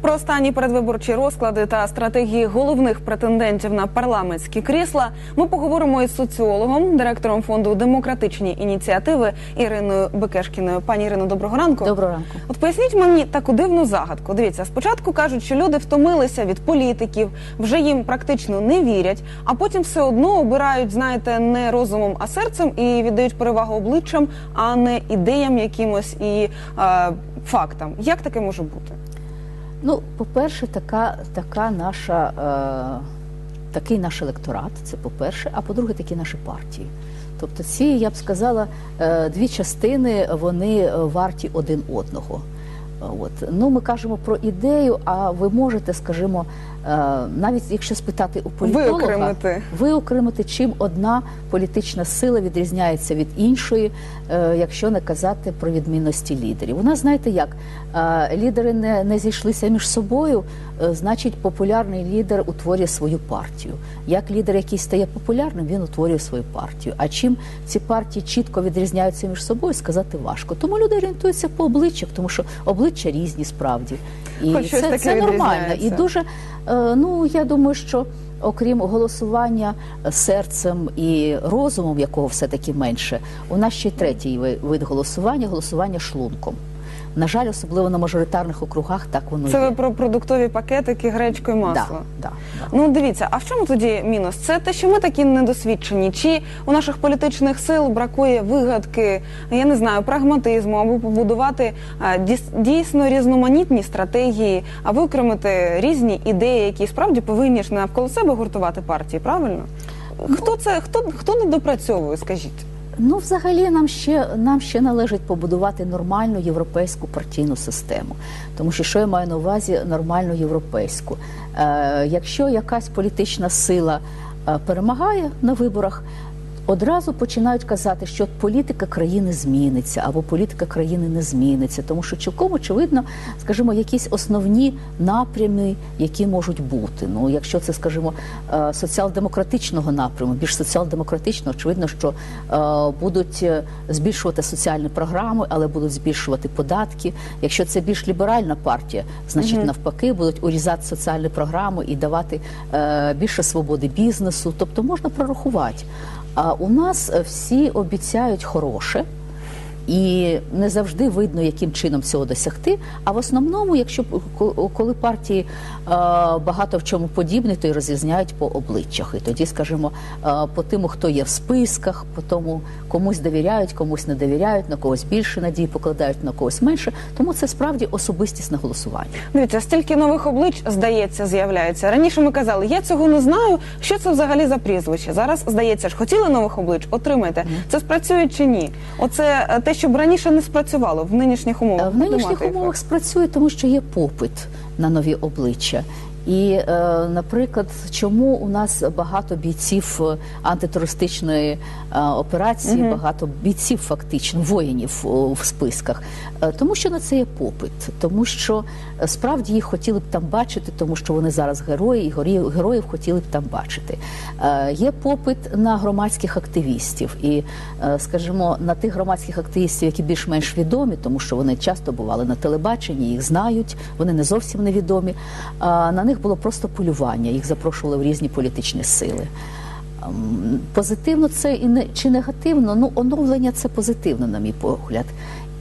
Про останні передвиборчі розклади та стратегії головних претендентів на парламентські крісла ми поговоримо із соціологом, директором фонду демократичні ініціативи Іриною Бекешкіною. Пані Ірино, доброго ранку. Доброго ранку. От поясніть мені таку дивну загадку. Дивіться, спочатку кажуть, що люди втомилися від політиків, вже їм практично не вірять, а потім все одно обирають, знаєте, не розумом, а серцем і віддають перевагу обличчям, а не ідеям якимось і е, фактам. Як таке може бути? Ну, по-перше, така, така наша, е, такий наш електорат, це по-перше, а по-друге, такі наші партії. Тобто ці, я б сказала, е, дві частини вони варті один одного. От. Ну, ми кажемо про ідею, а ви можете, скажімо, навіть якщо спитати у політолога, Виокремити. виокремити, чим одна політична сила відрізняється від іншої, е, якщо не казати про відмінності лідерів. У нас знаєте як е, лідери не, не зійшлися між собою, е, значить, популярний лідер утворює свою партію. Як лідер, який стає популярним, він утворює свою партію. А чим ці партії чітко відрізняються між собою, сказати важко. Тому люди орієнтуються по обличчях, тому що обличчя різні справді. І Хоч це, це нормально. І дуже е, ну я думаю, що окрім голосування серцем і розумом, якого все-таки менше, у нас ще й третій ви- вид голосування голосування шлунком. На жаль, особливо на мажоритарних округах так воно Це є. ви про продуктові пакетики, гречку і масло. да, да. Ну дивіться, а в чому тоді мінус? Це те, що ми такі недосвідчені, чи у наших політичних сил бракує вигадки, я не знаю, прагматизму, або побудувати дійсно різноманітні стратегії, а виокремити різні ідеї, які справді повинні ж навколо себе гуртувати партії, правильно? Хто це хто хто не допрацьовує? Скажіть, Ну, взагалі, нам ще нам ще належить побудувати нормальну європейську партійну систему. Тому що що я маю на увазі нормальну європейську? Е, якщо якась політична сила е, перемагає на виборах. Одразу починають казати, що політика країни зміниться або політика країни не зміниться, тому що цілком очевидно, скажімо, якісь основні напрями, які можуть бути. Ну, якщо це, скажімо, е, соціал-демократичного напряму, більш соціал-демократично, очевидно, що е, будуть е, збільшувати соціальні програми, але будуть збільшувати податки. Якщо це більш ліберальна партія, значить навпаки будуть урізати соціальні програми і давати більше свободи бізнесу. Тобто можна прорахувати. А у нас е, всі обіцяють хороше. І не завжди видно, яким чином цього досягти. А в основному, якщо коли партії е, багато в чому подібні, то й розрізняють по обличчях. І тоді, скажімо, е, по тим, хто є в списках, по тому комусь довіряють, комусь не довіряють, на когось більше надії покладають, на когось менше. Тому це справді особистісне голосування. дивіться, стільки нових облич здається з'являється. Раніше ми казали, я цього не знаю. Що це взагалі за прізвище? Зараз здається ж, хотіли нових облич, отримайте. Це спрацює чи ні? Оце е, те, що б раніше не спрацювало в нинішніх умовах. В нинішніх умовах спрацює, тому що є попит на нові обличчя. І, е, наприклад, чому у нас багато бійців е, антитерористичної е, операції, багато бійців фактично, воїнів в списках, тому що на це є попит, тому що справді їх хотіли б там бачити, тому що вони зараз герої, і героїв хотіли б там бачити. Є попит на громадських активістів, і, скажімо, на тих громадських активістів, які більш-менш відомі, тому що вони часто бували на телебаченні, їх знають, вони не зовсім невідомі. На них було просто полювання, їх запрошували в різні політичні сили. Позитивно це і не чи негативно? Ну, оновлення це позитивно, на мій погляд.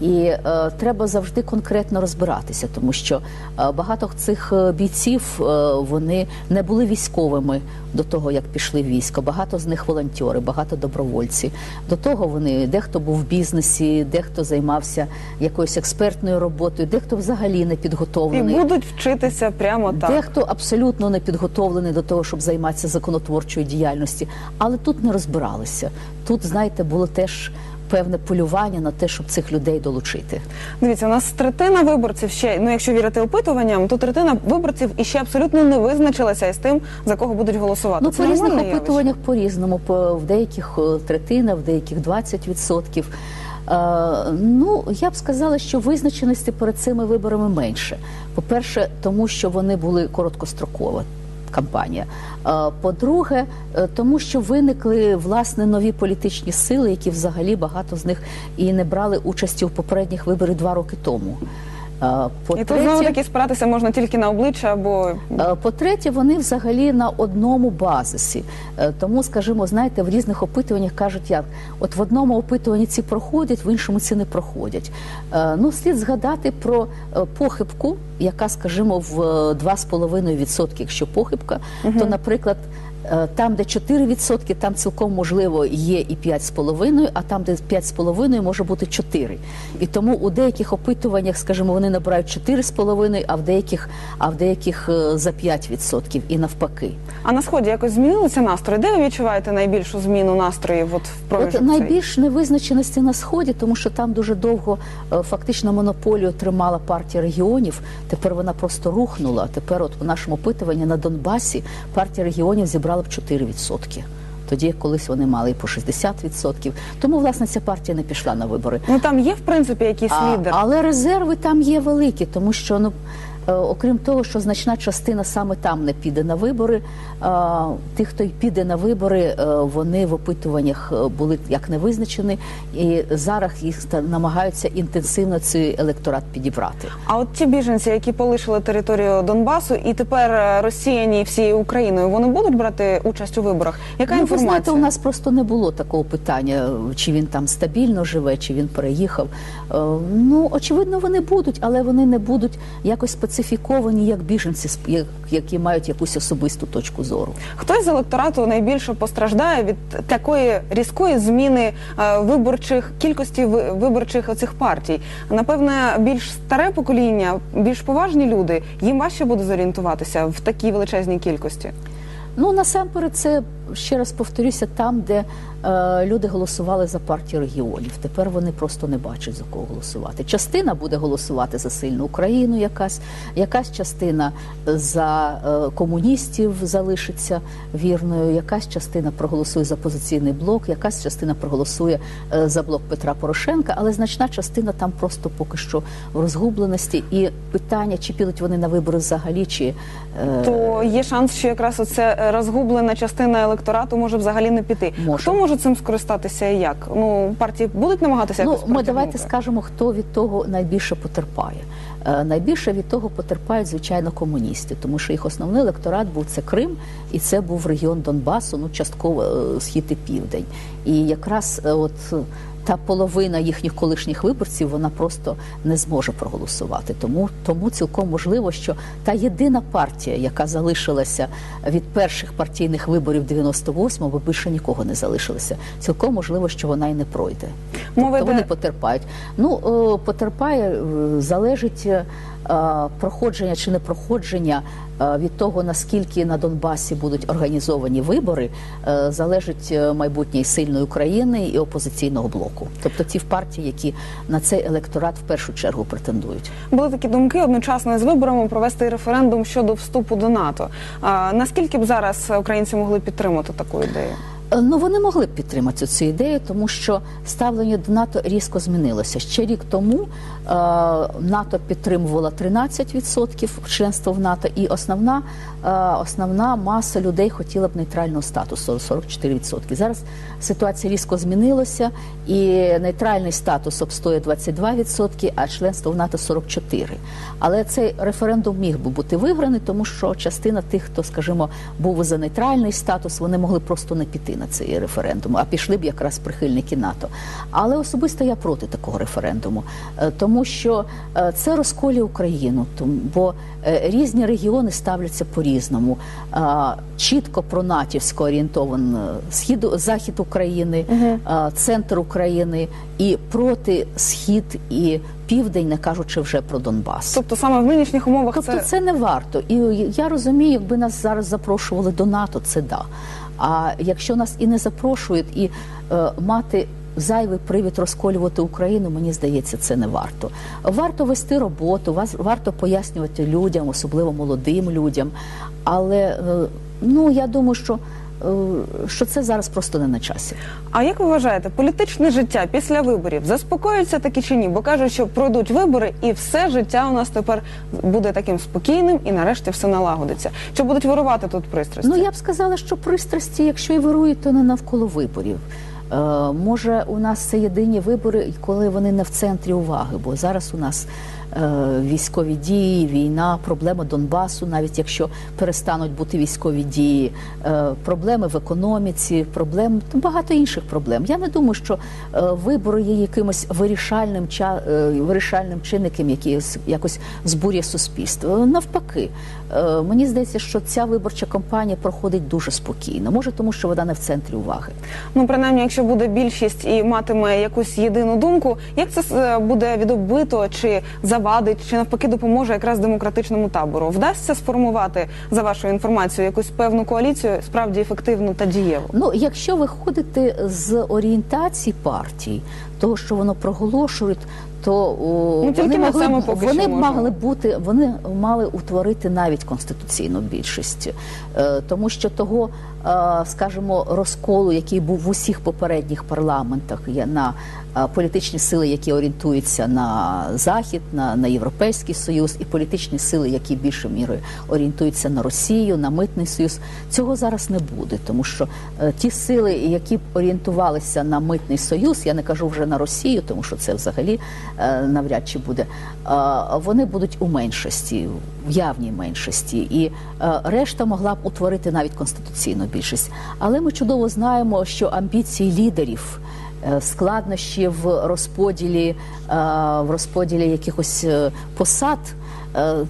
І е, треба завжди конкретно розбиратися, тому що е, багато цих е, бійців е, вони не були військовими до того, як пішли в військо. Багато з них волонтери, багато добровольці. До того вони дехто був в бізнесі, дехто займався якоюсь експертною роботою, дехто взагалі не І підготовлений. будуть вчитися прямо так. Дехто абсолютно не підготовлений до того, щоб займатися законотворчою діяльністю, але тут не розбиралися. Тут, знаєте, було теж певне полювання на те, щоб цих людей долучити. Дивіться, у нас третина виборців ще, ну якщо вірити опитуванням, то третина виборців іще абсолютно не визначилася із тим, за кого будуть голосувати. Ну, Це по різних опитуваннях по-різному. По, в деяких е, третина, в деяких 20%. Е, ну, я б сказала, що визначеності перед цими виборами менше. По-перше, тому що вони були короткострокові. Кампанія. Е, По-друге, е, тому що виникли власне нові політичні сили, які взагалі багато з них і не брали участі у попередніх виборах два роки тому. Е, І тут знову таки спиратися можна тільки на обличчя або По-третє, вони взагалі на одному базисі. Е, Тому, скажімо, знаєте, в різних опитуваннях кажуть, як от в одному опитуванні ці проходять, в іншому ці не проходять. Е, Ну, слід згадати про е, похибку, яка, скажімо, в е, 2,5%, якщо похибка, то, наприклад. Там, де 4%, там цілком можливо є і 5,5%, а там, де 5,5%, може бути 4%. І тому у деяких опитуваннях, скажімо, вони набирають 4,5%, а в деяких, а в деяких е, за 5% і навпаки. а на сході якось змінилися настрої? Де ви відчуваєте найбільшу зміну настроїв? От в проміжок От найбільш невизначеності на сході, тому що там дуже довго е, фактично монополію тримала партія регіонів. Тепер вона просто рухнула. Тепер, от у нашому опитуванні на Донбасі партія регіонів зібрала б 4%. Тоді колись вони мали і по 60%. Тому власне ця партія не пішла на вибори. Ну там є в принципі якісь А, лідер. але резерви там є великі, тому що ну. Е, Окрім того, що значна частина саме там не піде на вибори. е, Тих, хто й піде на вибори, е, вони в опитуваннях були як не визначені, і зараз їх намагаються інтенсивно цей електорат підібрати. А от ті біженці, які полишили територію Донбасу і тепер розсіяні всією Україною, вони будуть брати участь у виборах? Яка ну, ви знаєте, у нас просто не було такого питання, чи він там стабільно живе, чи він переїхав. Ну, очевидно, вони будуть, але вони не будуть якось специфіковані як біженці, які мають якусь особисту точку зору. Хтось з електорату найбільше постраждає від такої різкої зміни е, виборчих кількості виборчих оцих партій. Напевне, більш старе покоління, більш поважні люди, їм важче буде зорієнтуватися в такій величезній кількості. Ну насамперед, це ще раз повторюся, там, де е, люди голосували за партію регіонів. Тепер вони просто не бачать за кого голосувати. Частина буде голосувати за сильну Україну, якась, якась частина за е, комуністів залишиться вірною, якась частина проголосує за позиційний блок, якась частина проголосує е, за блок Петра Порошенка, але значна частина там просто поки що в розгубленості. І питання, чи підуть вони на вибори взагалі, чи е, То є шанс, що якраз оця е, розгублена частина електорату може взагалі не піти. Може. Хто може цим скористатися і як? Ну партії будуть намагатися Ну, якось ми давайте скажемо, хто від того найбільше потерпає. Е, Найбільше від того потерпають, звичайно, комуністи, тому що їх основний електорат був це Крим, і це був регіон Донбасу, ну частково е, схід і південь. І якраз е, от та половина їхніх колишніх виборців вона просто не зможе проголосувати. Тому тому цілком можливо, що та єдина партія, яка залишилася від перших партійних виборів 98-го, бо більше нікого не залишилося. Цілком можливо, що вона й не пройде. Мова Тобто вони потерпають. Ну е, потерпає е, залежить е, проходження чи не проходження від того, наскільки на Донбасі будуть організовані вибори, е, залежить е, майбутнє сильної України і опозиційного блоку. Тобто ті партії, які на цей електорат в першу чергу претендують. Були такі думки одночасно з виборами провести референдум щодо вступу до НАТО. Наскільки б зараз українці могли підтримати таку ідею? Е, Ну вони могли б підтримати цю ідею, тому що ставлення до НАТО різко змінилося. Ще рік тому е, НАТО підтримувало 13% членства в НАТО, і основна, е, основна маса людей хотіла б нейтрального статусу 44%. Зараз ситуація різко змінилася, і нейтральний статус обстоює 22%, а членство в НАТО 44%. Але цей референдум міг би бути виграний, тому що частина тих, хто, скажімо, був за нейтральний статус, вони могли просто не піти на цей референдум, а пішли б якраз прихильники НАТО. Але особисто я проти такого референдуму, е, тому що е, це розколює Україну, бо е, різні регіони ставляться по-різному. Чітко пронатівсько орієнтований схід захід України, е, центр України і проти схід і південь, не кажучи вже про Донбас. Тобто саме в нинішніх умовах Тобто це це не варто. І я розумію, якби нас зараз запрошували до НАТО, це да. А якщо нас і не запрошують, і е, мати зайвий привід розколювати Україну, мені здається, це не варто. Варто вести роботу, варто пояснювати людям, особливо молодим людям. Але е, ну я думаю, що, що це зараз просто не на часі. А як ви вважаєте, політичне життя після виборів заспокоюється таки чи ні? Бо кажуть, що пройдуть вибори, і все життя у нас тепер буде таким спокійним, і нарешті все налагодиться. Чи будуть вирувати тут пристрасті? Ну я б сказала, що пристрасті, якщо і вирують, то не навколо виборів. Е, може, у нас це єдині вибори, коли вони не в центрі уваги, бо зараз у нас військові дії, війна, проблеми Донбасу, навіть якщо перестануть бути військові дії, е, проблеми в економіці, проблем багато інших проблем. Я не думаю, що е, вибори є якимось вирішальним е, вирішальним чинником, який якось збурює суспільство. Навпаки, е, мені здається, що ця виборча кампанія проходить дуже спокійно. Може, тому що вона не в центрі уваги. Ну, принаймні, якщо буде більшість і матиме якусь єдину думку, як це е, буде відобито, чи завадить, чи навпаки допоможе якраз демократичному табору? Вдасться сформувати за вашою інформацією якусь певну коаліцію справді ефективну та дієву? Ну, якщо виходити з орієнтації партій, того, що воно проголошують, то о, Ну, вони, могли, б- поки вони могли бути, вони мали утворити навіть конституційну більшість, Е, тому що того, скажімо, розколу, який був в усіх попередніх парламентах, на е, політичні сили, які орієнтуються на захід, на, на європейський союз, і політичні сили, які більшою мірою орієнтуються на Росію, на митний союз. Цього зараз не буде, тому що е, ті сили, які орієнтувалися на митний союз, я не кажу вже на Росію, тому що це взагалі е, навряд чи буде. е, вони будуть у меншості, в явній меншості, і е, решта могла б утворити навіть конституційну більшість. Але ми чудово знаємо, що амбіції лідерів. е, Складнощі в розподілі е, в розподілі якихось е, посад,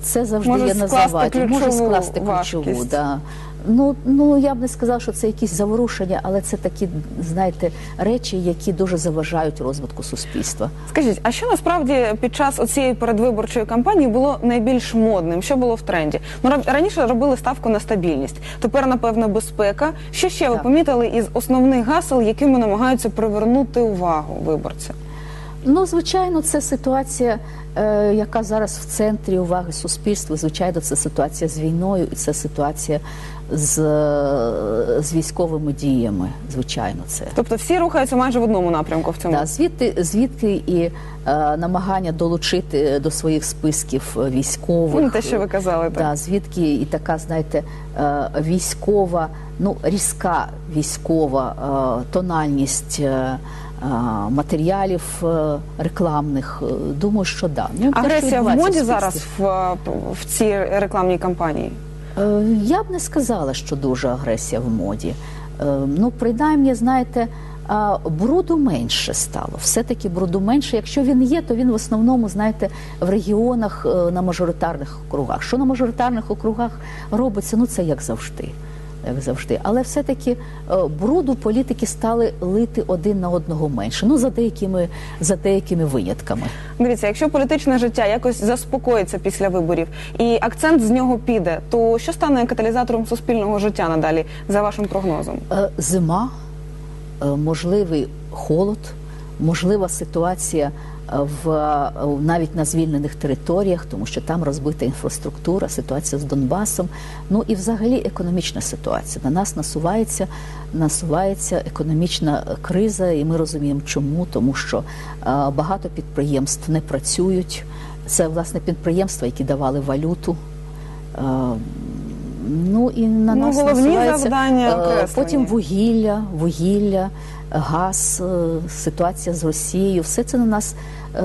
це завжди Може є на заваді. Може скласти ключову. Да. Ну, ну я б не сказав, що це якісь заворушення, але це такі, знаєте, речі, які дуже заважають розвитку суспільства. Скажіть, а що насправді під час оцієї передвиборчої кампанії було найбільш модним? Що було в тренді? Ну ра- раніше робили ставку на стабільність. Тепер, напевно, безпека. Що ще ви Так. помітили із основних гасел, якими намагаються привернути увагу виборця? Ну, звичайно, це ситуація, е, яка зараз в центрі уваги суспільства. Звичайно, це ситуація з війною і це ситуація з, з військовими діями. Звичайно, це. Тобто всі рухаються майже в одному напрямку в цьому. Да, звідти, звідки і е, намагання долучити до своїх списків військових. Ну, те, що ви казали, так. Да, звідки і така, знаєте, е, військова, ну різка військова е, тональність е, матеріалів е, рекламних. Е, Думаю, що да. Ну, Агресія в моді в зараз в, в цій рекламній кампанії. Е, Я б не сказала, що дуже агресія в моді. Е, Ну, принаймні, знаєте, бруду менше стало. Все-таки бруду менше. Якщо він є, то він в основному, знаєте, в регіонах е, на мажоритарних округах. Що на мажоритарних округах робиться, ну це як завжди. Як завжди, але все-таки е, бруду політики стали лити один на одного менше. Ну за деякими за деякими винятками. Дивіться, якщо політичне життя якось заспокоїться після виборів і акцент з нього піде, то що стане каталізатором суспільного життя надалі за вашим прогнозом? Е, Зима, е, можливий холод, можлива ситуація в навіть на звільнених територіях, тому що там розбита інфраструктура, ситуація з Донбасом. Ну і взагалі економічна ситуація. На нас насувається, насувається економічна криза, і ми розуміємо, чому, тому що багато підприємств не працюють. Це власне підприємства, які давали валюту. Ну і на Ну, нас головні завдання е, окреслені. потім вугілля, вугілля, газ, е, ситуація з Росією. Все це на нас е,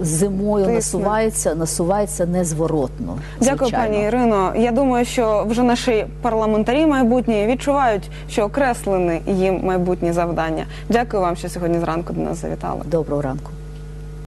зимою Тисне. насувається, насувається незворотно. Дякую, пані Ірино. Я думаю, що вже наші парламентарі майбутні відчувають, що окреслені їм майбутні завдання. Дякую вам, що сьогодні зранку до нас завітали. Доброго ранку.